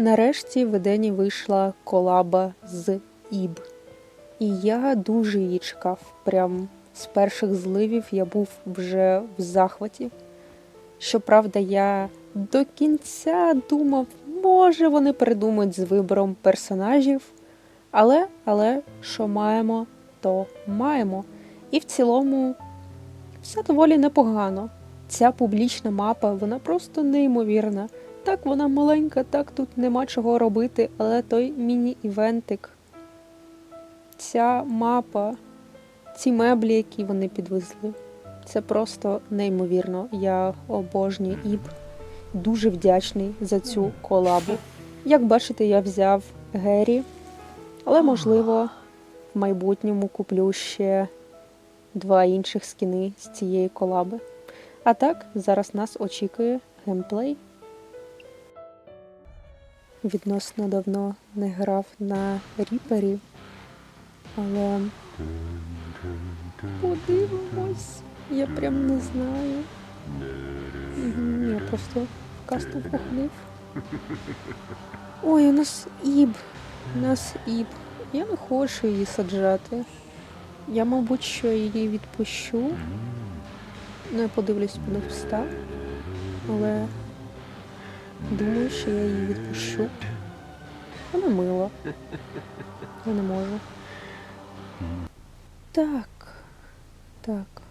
Нарешті в Едені вийшла колаба з Іб. І я дуже її чекав. Прям з перших зливів я був вже в захваті. Щоправда, я до кінця думав, може вони передумають з вибором персонажів. Але, але, що маємо, то маємо. І в цілому все доволі непогано. Ця публічна мапа, вона просто неймовірна. Так, вона маленька, так тут нема чого робити, але той міні-івентик, ця мапа, ці меблі, які вони підвезли, це просто неймовірно. Я обожнюю Іб. Дуже вдячний за цю колабу. Як бачите, я взяв Гері, але можливо в майбутньому куплю ще два інших скіни з цієї колаби. А так, зараз нас очікує геймплей. Відносно давно не грав на ріпері, але подивимось. Я прям не знаю. Я просто в кастом походив. Ой, у нас іб. У нас іб. Я не хочу її саджати. Я, мабуть, що її відпущу. Ну, я подивлюсь по встав. Але думаю, що я її відпущу. Вона мила. Я не можу. Так. Так.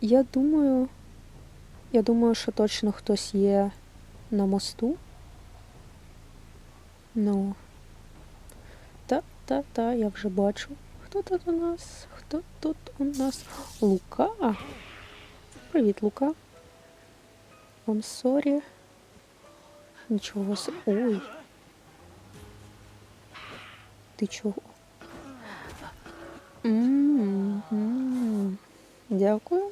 Я думаю. Я думаю, що точно хтось є на мосту. Ну. Та, та, та, я вже бачу. Хто тут у нас? Хто тут у нас? Лука. Привіт, Лука. I'm sorry. Нічого с... Ой. Ти чого? М-м-м. Дякую.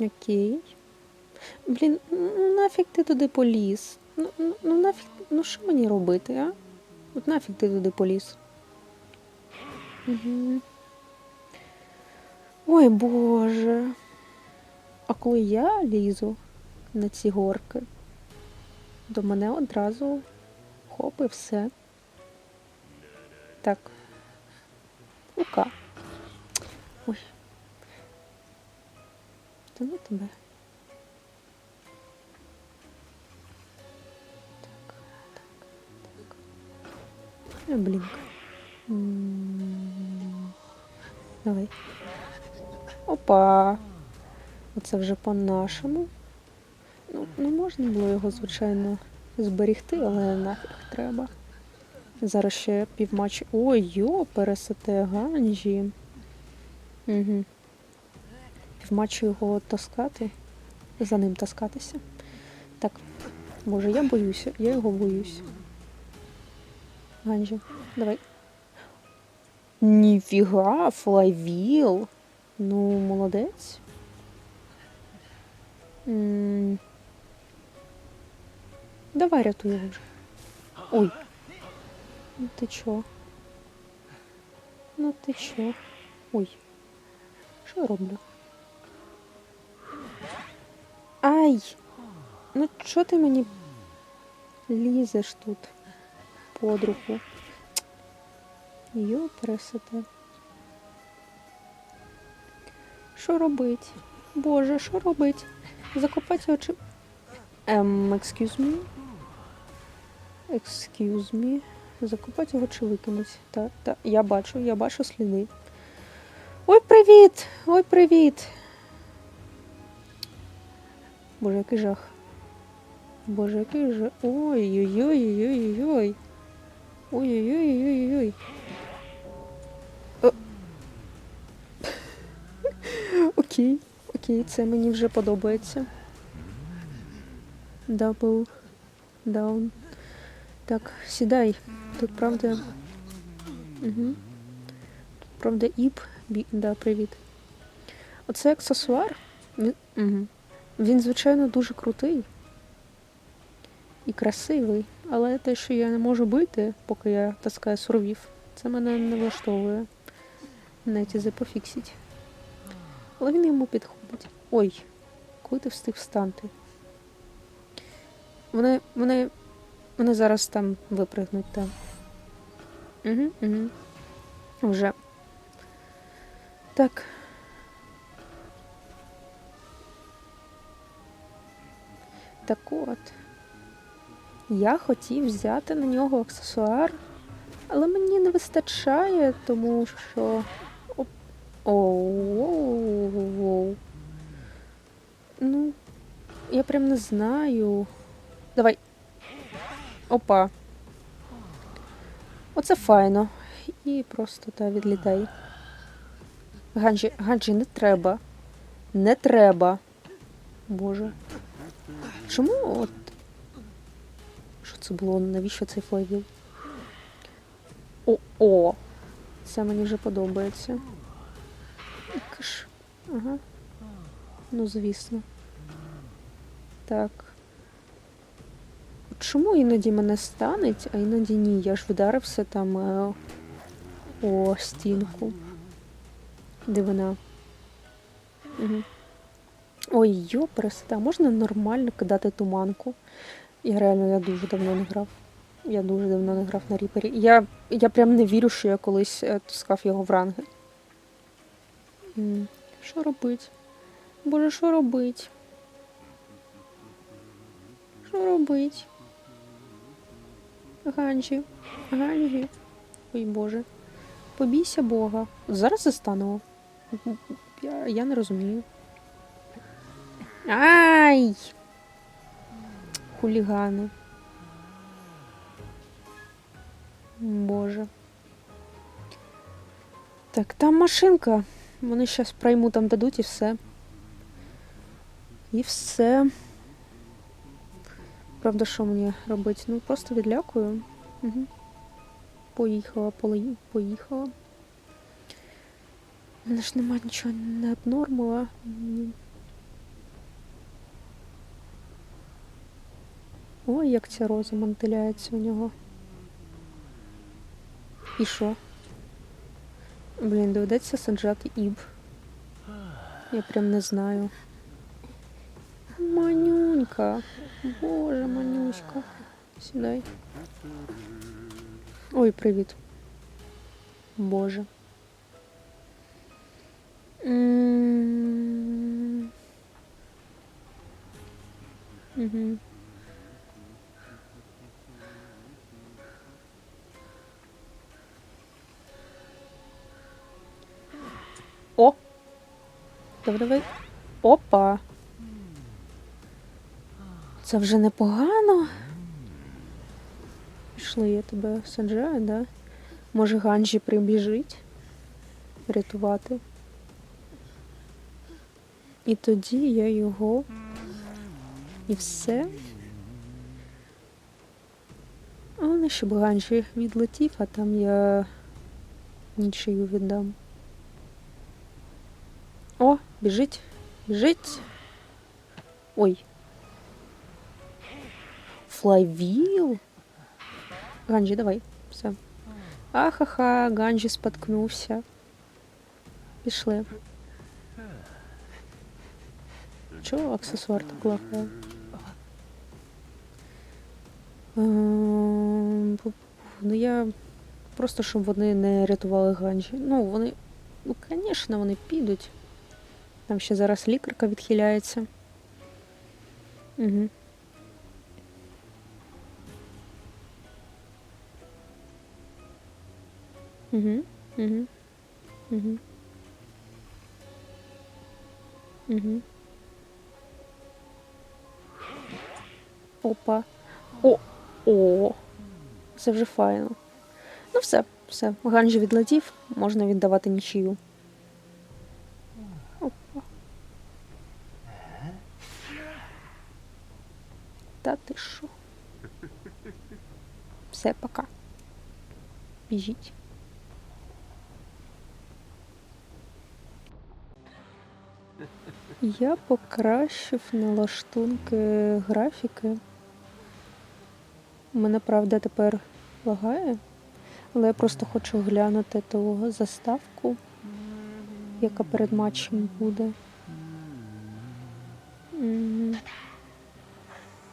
Окей. Блін, ну нафіг ти туди поліз? Ну, ну нафіг, ну що мені робити, а? От нафіг ти туди поліз? Угу. Ой, Боже. А коли я лізу на ці горки, до мене одразу хоп і все. Так. Лука. Ой. Та ну тебе. Так, так, так. Е, блін. Давай. Опа. Оце вже по-нашому. Ну, ну, можна було його, звичайно, зберігти, але нафіг треба. Зараз ще півматч. Ой, йо, пересете ганжі. Угу. Півматчу його таскати. За ним таскатися. Так, боже, я боюся, я його боюсь. Ганжі, давай. Ніфіга, флайвіл. Ну, молодець. М. Давай рятуй його вже. Ой. Ну ти чо? Ну ти чо? Ой. Що я роблю? Ай! Ну чо ти мені лізеш тут под руку? Йо. Що робить? Боже, що робить? Закопати очі. Ем, excuse me. Excuse me. Закопати його чи викинуть. Та, та, я бачу, я бачу сліди. Ой, привіт! Ой, привіт! Боже, який жах. Боже, який жах. Ой-ой-ой-ой-ой-ой. Ой-ой-ой-ой-ой. О. Окей, окей, це мені вже подобається. Double down. Так, сідай. Тут правда. Угу. Тут правда іп. Бі... Да, привіт. Оце аксесуар. Він... Угу. Він, звичайно, дуже крутий і красивий, але те, що я не можу бити, поки я таскаю сурвів, це мене не влаштовує. Неті запофіксіть. Але він йому підходить. Ой, коли ти встиг встати? Вони, вони, вони зараз там випригнуть, там. Угу, угу. Вже. Так. Так от. Я хотів взяти на нього аксесуар, але мені не вистачає, тому що. Оу. Ну, я прям не знаю. Давай. Опа. Оце файно. І просто та відлітай. Ганджі, Ганджі, не треба. Не треба. Боже. Чому от. Що це було? Навіщо цей флайвіл? О, о! Це мені вже подобається. Ага. Ну, звісно. Так. Чому іноді мене станеть, а іноді ні? Я ж вдарився там е, о стінку. Дивина. Угу. Ой, йопересета, можна нормально кидати туманку? Я реально я дуже давно не грав. Я дуже давно не грав на ріпері. Я, я прям не вірю, що я колись е, таскав його в ранги. Що робить? Боже, що робить? Що робить? Ганджі, Ганджі. Ой Боже. Побійся Бога. Зараз застанемо. Я, я не розумію. Ай! Хулігани. Боже. Так, там машинка. Вони зараз пройму там дадуть і все. І все. Правда, що мені робити? Ну, просто відлякую. Угу. Поїхала, поїхала. У мене ж нема нічого не обнормила. Ой, як ця роза мантиляється у нього. І що? Блін, доведеться саджати іб. Я прям не знаю. Манюнька. Боже, манюська. Сідай. Ой, привіт. Боже. Мгм. О! Давай, давай. Опа! Це вже непогано. Пішли, я тебе саджаю, да? Може Ганджі прибіжить рятувати. І тоді я його. І все. А вони щоб Ганджі відлетів, а там я нічию віддам. О, біжить, біжить. Ой. Флайвіл. Ганджі, давай. Все. Ахаха, Ганджі споткнувся. Пішли. Чого аксесуар так лахає? Ем, Ну я просто щоб вони не рятували Ганджі. Ну, вони. Ну, звісно, вони підуть. Там ще зараз лікарка відхиляється. Угу. Угу. Опа. О! О! Це вже файно. Ну все, все. Ганджі відлетів, можна віддавати нічию. Опа. Та ти що? Все, пока. Біжіть. Я покращив налаштунки графіки. Мене, правда, тепер лагає, але я просто хочу глянути ту заставку, яка перед матчем буде.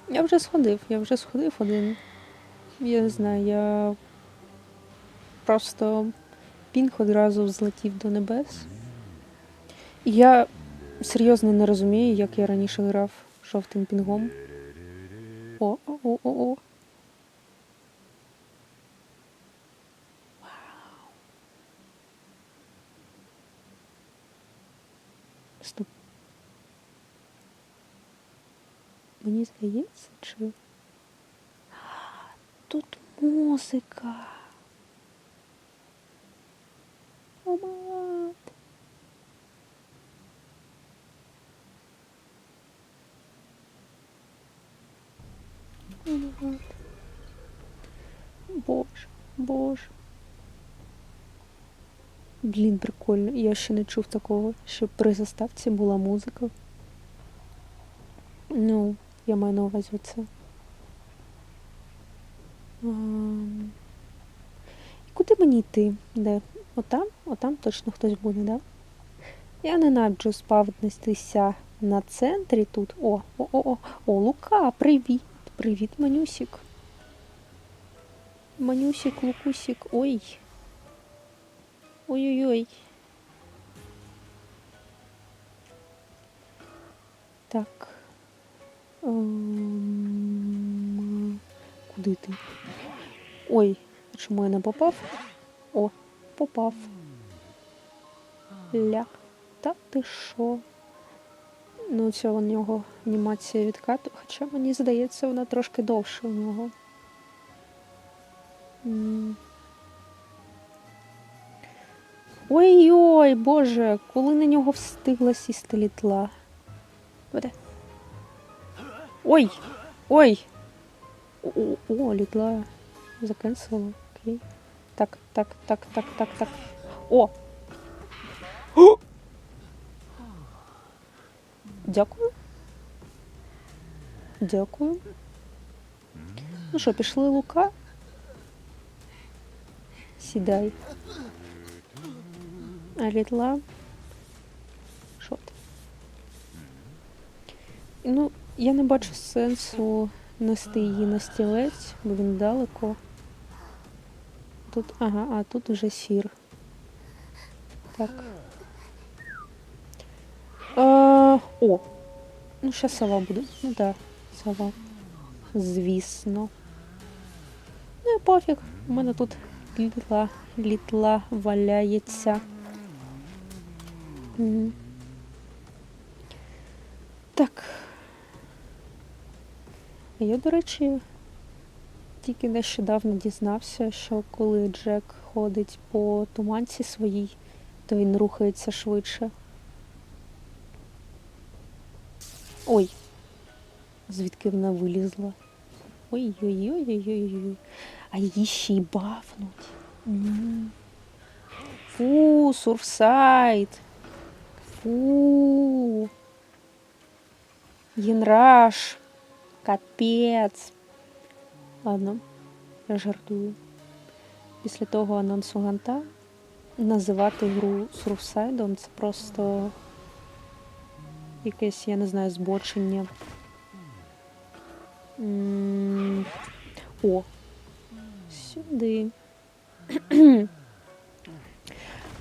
Я вже сходив, я вже сходив один. Я не знаю, я просто пінг одразу взлетів до небес. Я серйозно не розумію, як я раніше грав жовтим пінгом. О, о, о, о. Стоп. Мені здається, чи. Тут музика. О, Боже, боже. Блін, прикольно. Я ще не чув такого, щоб при заставці була музика. Ну, я маю на увазі це. Ам. І Куди мені йти? Де? Отам? Отам точно хтось буде, да? Я ненавиджу спавнитися на центрі тут. О, о, о, о, о, Лука, привіт. Привіт, Манюсік. Манюсік, Лукусік, ой. Ой-ой-ой. Так. Куди ти? Ой, чому я не попав? О, попав. Ля. Та ти що? Ну, це у нього анімація відкату, хоча мені здається, вона трошки довша у нього. Ой-ой, боже, коли на нього встигла сісти літла. Буде. Ой! Ой! О, о, о, літла закенсила. Окей. Так, так, так, так, так, так. О! О! Дякую. Дякую. Ну що, пішли лука? Сідай. А літла. Що ти? Ну, я не бачу сенсу нести її на стілець, бо він далеко. Тут, ага, а тут вже сір. Так. А, о! Ну, ще сова буде. Ну так, да, сова. Звісно. Ну пофіг. У мене тут літла, літла валяється. Так. Я, до речі, тільки нещодавно дізнався, що коли Джек ходить по туманці своїй, то він рухається швидше. Ой, звідки вона вилізла? Ой-ой-ой-ой-ой. А її ще й бафнуть. М. Фу, сурфсайд. Фу. Єнраш. Капець. Ладно, я жартую. Після того анонсу ганта називати гру сурфсайдом це просто якесь, я не знаю, збочення. М, О, сюди.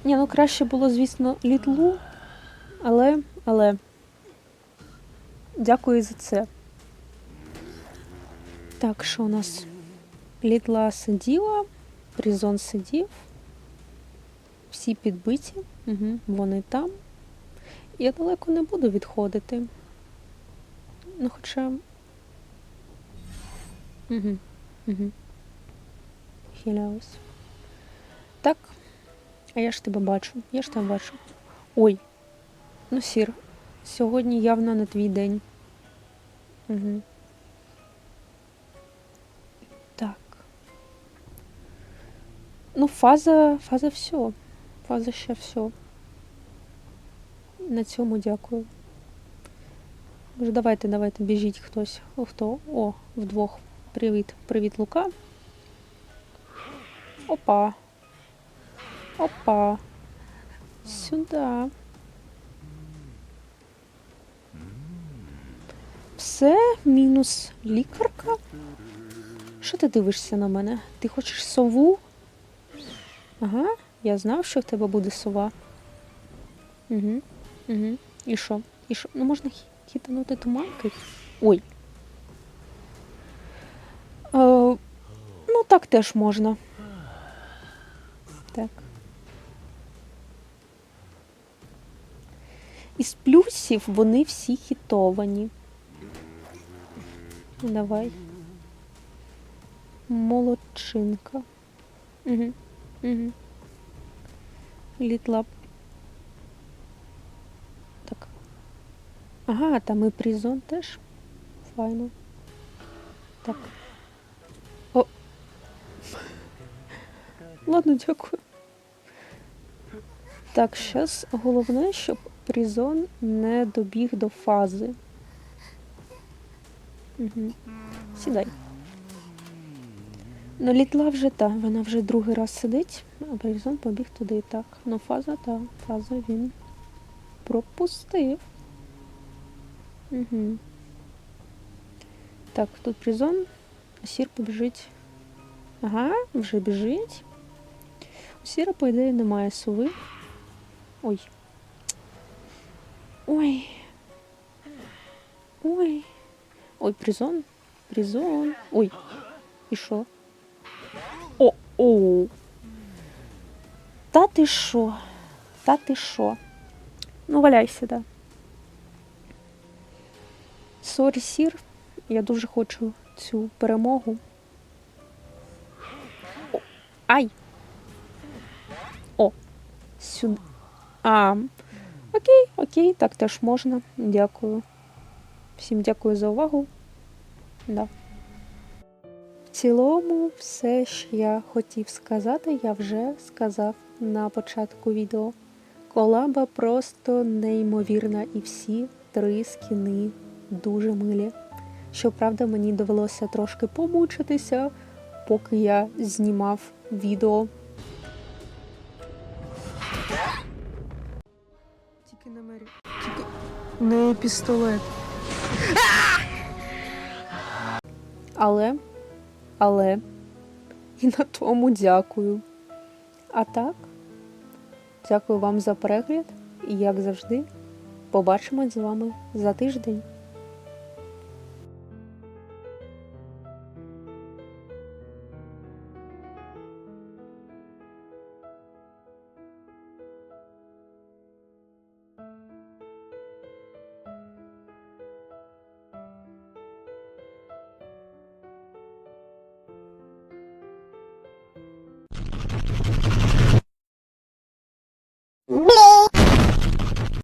Ні, ну краще було, звісно, літлу, але, але дякую за це. Так, що у нас? Літла сиділа, Призон сидів, всі підбиті, угу, вони там. Я далеко не буду відходити. Ну, хоча. Угу, угу. Хиляюсь. Так. А я ж тебе бачу. Я ж тебе бачу. Ой. Ну, сір. Сьогодні явно не твій день. Угу. Так. Ну, фаза, фаза все. Фаза ще все. На цьому дякую. Може, давайте, давайте, біжіть хтось. О, хто? О, вдвох. Привіт. Привіт, Лука. Опа. Опа. Сюда. Все. мінус лікарка. Що ти дивишся на мене? Ти хочеш сову? Ага, я знав, що в тебе буде сова. Угу, угу. І що? І що? Ну можна хі- хітанути туманки? Ой. Е, ну, так теж можна. Так. Із плюсів вони всі хітовані. Давай. Молодчинка. Угу. Угу. Так. Ага, там і призон теж. Файно. Так. О. Ладно, дякую. Так, зараз головне, щоб призон не добіг до фази. Угу. Сідай. Ну, літла вже та, вона вже другий раз сидить, а призон побіг туди і так. Ну, фаза та, фаза він пропустив. Угу. Так, тут призон, сір побіжить. Ага, вже біжить. Сіра, по ідеї, немає сови. Ой. Ой. Ой. Ой, призон. Призон. Ой. І що? О, о. Та ти що? Та ти що? Ну, валяйся, да. Сорі, сір. Я дуже хочу цю перемогу. О, ай! Сюди. А, окей, окей, так теж можна. Дякую. Всім дякую за увагу. Да. В цілому, все, що я хотів сказати, я вже сказав на початку відео. Колаба просто неймовірна, і всі три скіни дуже милі. Щоправда, мені довелося трошки помучитися, поки я знімав відео. Не пістолет. Але, але, і на тому дякую. А так, дякую вам за перегляд і, як завжди, побачимось з вами за тиждень.